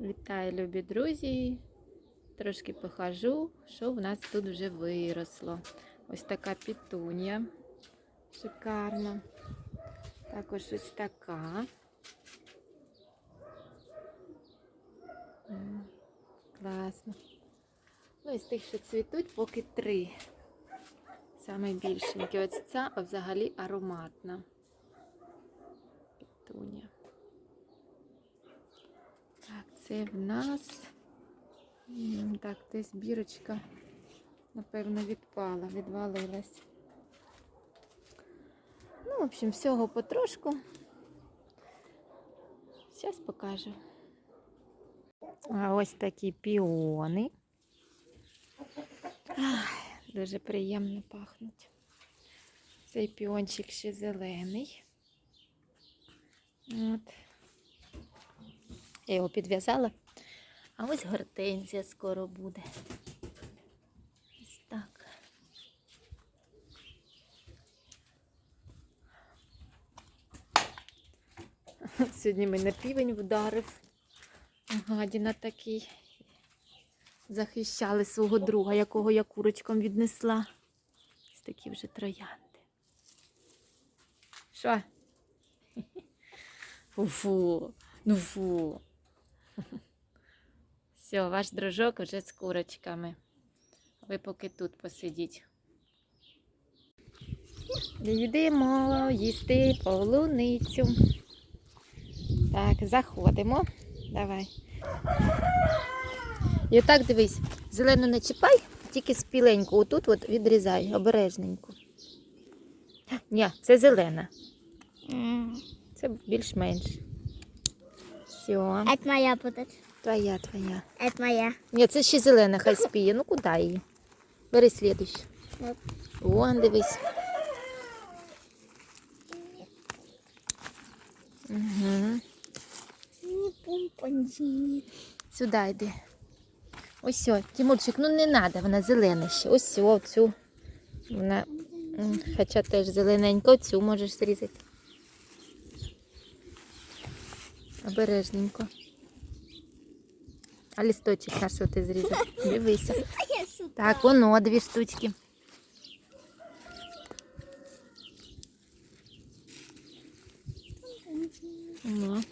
Вітаю, любі друзі! Трошки похожу, що в нас тут вже виросло. Ось така пітунія. Шикарна. Також ось така. Класно. Ну, із тих, що цвітуть, поки три. Саме більшенькі. Ось ця взагалі ароматна. Пітунія. Це в нас. Так, десь бірочка, напевно, відпала, відвалилась. Ну, в общем, всього потрошку. Зараз покажу. А ось такі піони. Дуже приємно пахнуть. Цей піончик ще зелений. От. Я його підв'язала. А ось гортензія скоро буде. Ось так. Сьогодні мене півень вдарив. Гадіна такий. Захищали свого друга, якого я курочком віднесла. Ось такі вже троянди. Що? Фу, ну фу. Все, ваш дружок вже з курочками. Ви поки тут посидіть. Йдемо їсти полуницю. Так, заходимо. Давай. І отак дивись, зелену не чіпай, тільки спіленьку. Отут от відрізай, обережненько. Ні, це зелена. Це більш-менш. Все. Это моя будет. Твоя, твоя. Это моя. Ні, це ще зелена, хай спіє. Ну куди її? Бери слідущу. От. Вон, дивись. Угу. Не помпонзини. Сюди йди. Ось Тимурчик, ну не треба, вона зелена ще. Ось все, цю. Вона, м, хоча теж зелененька, цю можеш зрізати. Обережненько. А листочок на що ти зрізав? Дивися. Так, воно дві штучки. Воно.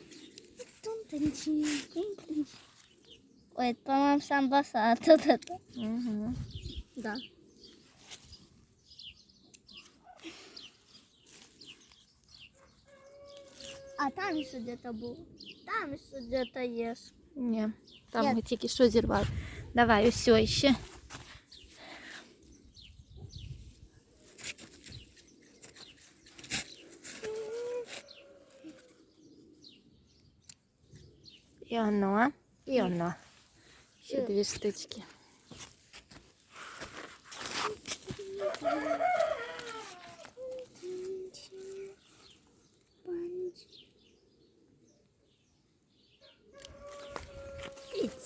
Ой, это, по-моему, сам это. Угу. Да. А там еще где-то был. Там еще где-то есть. Ні, там Ні. ми тільки що зірвали. Давай, ось все ще. І оно, і оно. Ще Е. дві штучки.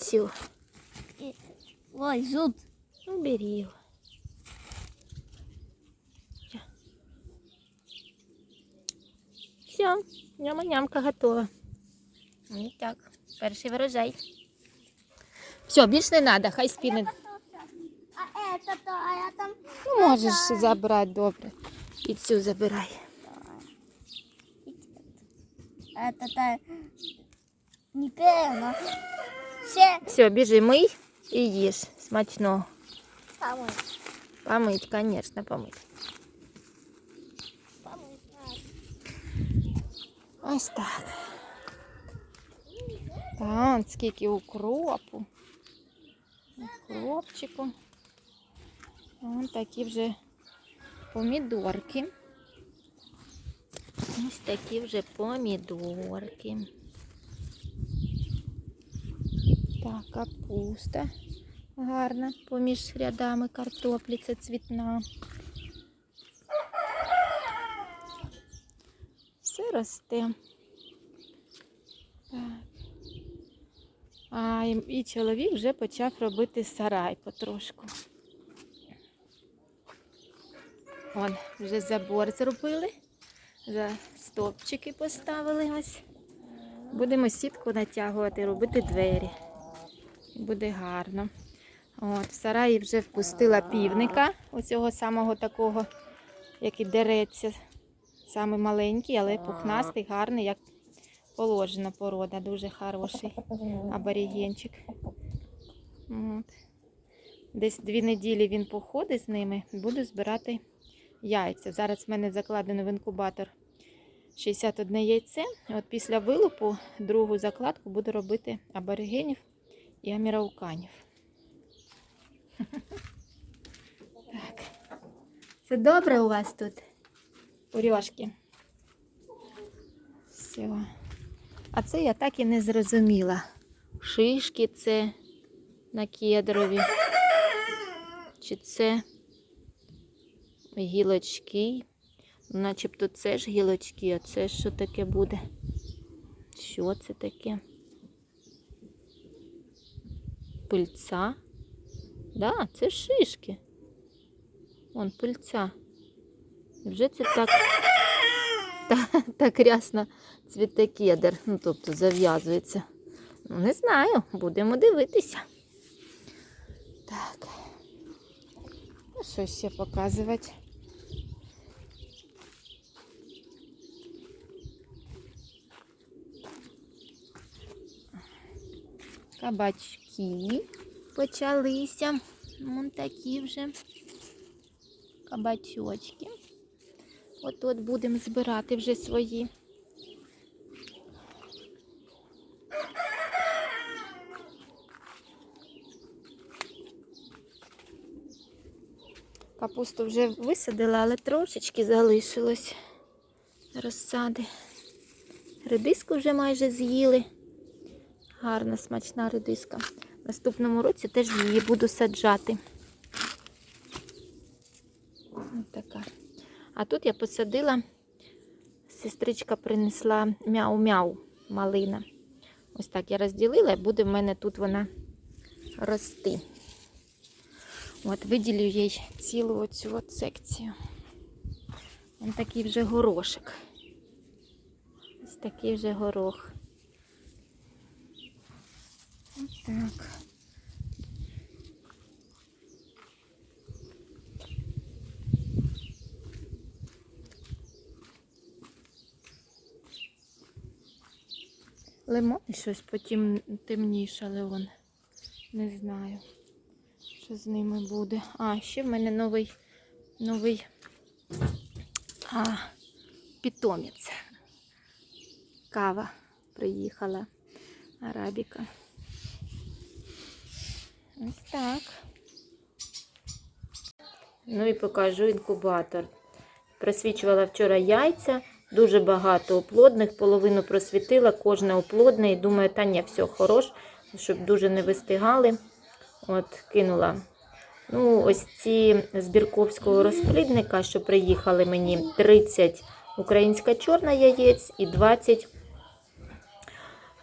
Цю. Ой, зуд. Ну, бери. Все, няма-нямка готова. І так, перший врожай. Все, більш не треба, хай спіне. А это то, а я там... Ну, можеш забрати, добре. І цю забирай. Это то... Неправильно. Все. Все, біжи, мий і їж. Смачного. Помой. Помить, звісно, помить. Помой. Ось так. Так, скільки укропу. Укропчику. Ось такі вже помідорки. Ось такі вже помідорки. Так, капуста гарна, поміж рядами картоплі, це цвітна. Все росте. Так. А, і, чоловік вже почав робити сарай потрошку. Вон, вже забор зробили, вже стовпчики поставили ось Будемо сітку натягувати, робити двері. Буде гарно. От, в сараї вже впустила півника, оцього самого такого, який дереться. Саме маленький, але пухнастий, гарний, як положена порода. Дуже хороший аборігенчик. От. Десь дві неділі він походить з ними, буду збирати яйця. Зараз в мене закладено в інкубатор 61 яйце. От після вилупу другу закладку буду робити аборигенів і амірауканів. Так. Це добре у вас тут? Урьошки. Все. А це я так і не зрозуміла. Шишки це на кедрові. Чи це гілочки? Начебто це ж гілочки, а це що таке буде? Що це таке? Пильця? Да, це шишки. Вон пильця. Вже це так, так, так рясно цвіте кедр. Ну, тобто зав'язується. Ну, не знаю, будемо дивитися. Так. Ну, що ще показувати? Кабачки почалися. Вон такі вже кабачочки. От от будемо збирати вже свої. Капусту вже висадила, але трошечки залишилось розсади. Редиску вже майже з'їли. Гарна, смачна редиска. Наступному році теж її буду саджати. Ось така. А тут я посадила, сестричка принесла мяу-мяу малина. Ось так я розділила, і буде в мене тут вона рости. От, виділю їй цілу оцю от секцію. Ось такий вже горошик. Ось такий вже горох. Ось так. Лимон щось потім темнішали вон. Не знаю, що з ними буде. А, ще в мене новий новий а, питомець. Кава приїхала. Арабіка. Ось так. Ну і покажу інкубатор. Просвічувала вчора яйця, дуже багато оплодних, половину просвітила, кожне оплодне і думаю, та ні, все хорош, щоб дуже не вистигали. От, кинула. Ну, ось ці з бірковського розплідника, що приїхали мені 30 українська чорна яєць і 20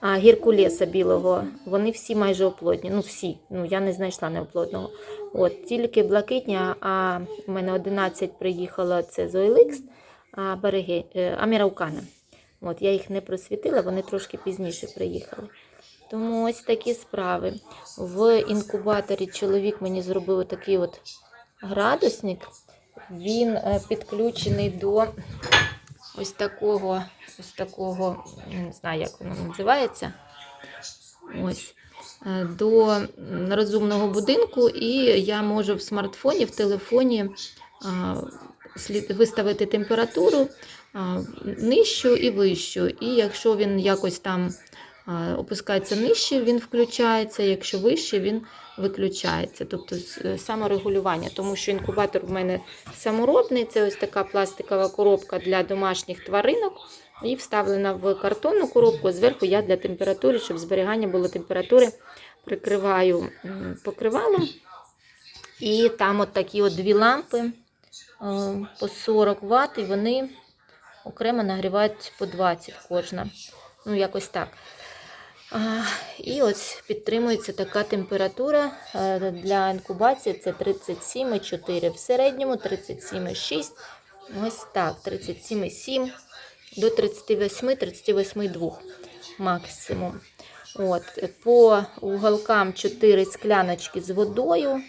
а, гіркулеса білого. Вони всі майже оплодні. Ну, всі. Ну, я не знайшла неоплодного. От, тільки блакитні, а в мене 11 приїхало це Зойликс, береги е, Аміраукана. От, я їх не просвітила, вони трошки пізніше приїхали. Тому ось такі справи. В інкубаторі чоловік мені зробив такий от градусник. Він е, підключений до ось такого, ось такого, не знаю, як воно називається. Ось. е, До розумного будинку, і я можу в смартфоні, в телефоні слід виставити температуру нижчу і вищу. І якщо він якось там опускається нижче, він включається, якщо вище, він виключається. Тобто е, саморегулювання, тому що інкубатор в мене саморобний, це ось така пластикова коробка для домашніх тваринок. І вставлена в картонну коробку. Зверху я для температури, щоб зберігання було температури, прикриваю покривалом. І там от такі от дві лампи по 40 Вт, і вони окремо нагрівають по 20 кожна. Ну, якось так. І ось підтримується така температура е, для інкубації. Це 37,4. В середньому 37,6. Ось так, 37,7 до 38, 38,2. максимум. От, по уголкам 4 скляночки з водою.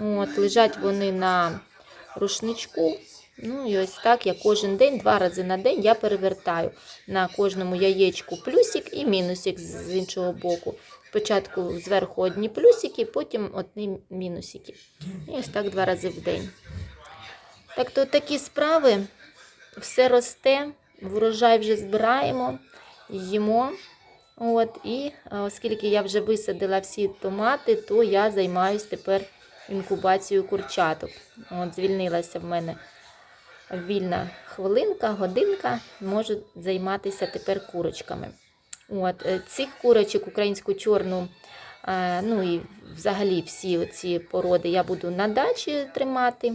От, лежать вони на рушничку. Ну і ось так я кожен день, два рази на день я перевертаю на кожному яєчку плюсик і мінусик з іншого боку. Спочатку зверху одні плюсики, потім одні мінусики. І ось так два рази в день. Так то такі справи, все росте, врожай вже збираємо, їмо. От, і оскільки я вже висадила всі томати, то я займаюся тепер інкубацією курчаток. От, звільнилася в мене вільна хвилинка, годинка, можу займатися тепер курочками. От, е, цих курочок, українську чорну, е, ну і взагалі всі ці породи я буду на дачі тримати,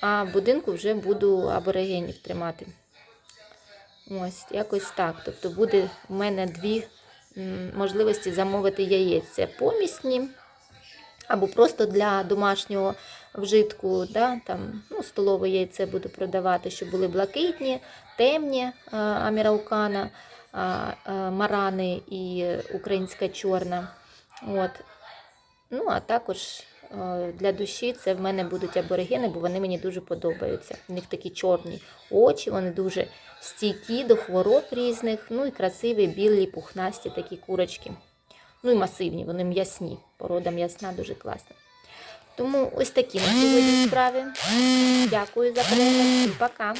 а в будинку вже буду аборигенів тримати. Ось, якось так. Тобто буде в мене дві можливості замовити яєць. Це помісні або просто для домашнього вжитку, да, там, ну, столове яйце буду продавати, щоб були блакитні, темні а, аміраукана, а, а, марани і українська чорна. От. Ну, а також е, для душі це в мене будуть аборигени, бо вони мені дуже подобаються. У них такі чорні очі, вони дуже стійкі до хвороб різних, ну і красиві, білі, пухнасті такі курочки. Ну і масивні, вони м'ясні. Порода м'ясна дуже класна. Тому ось такі на сьогодні справи. Дякую за перегляд. Всім пока.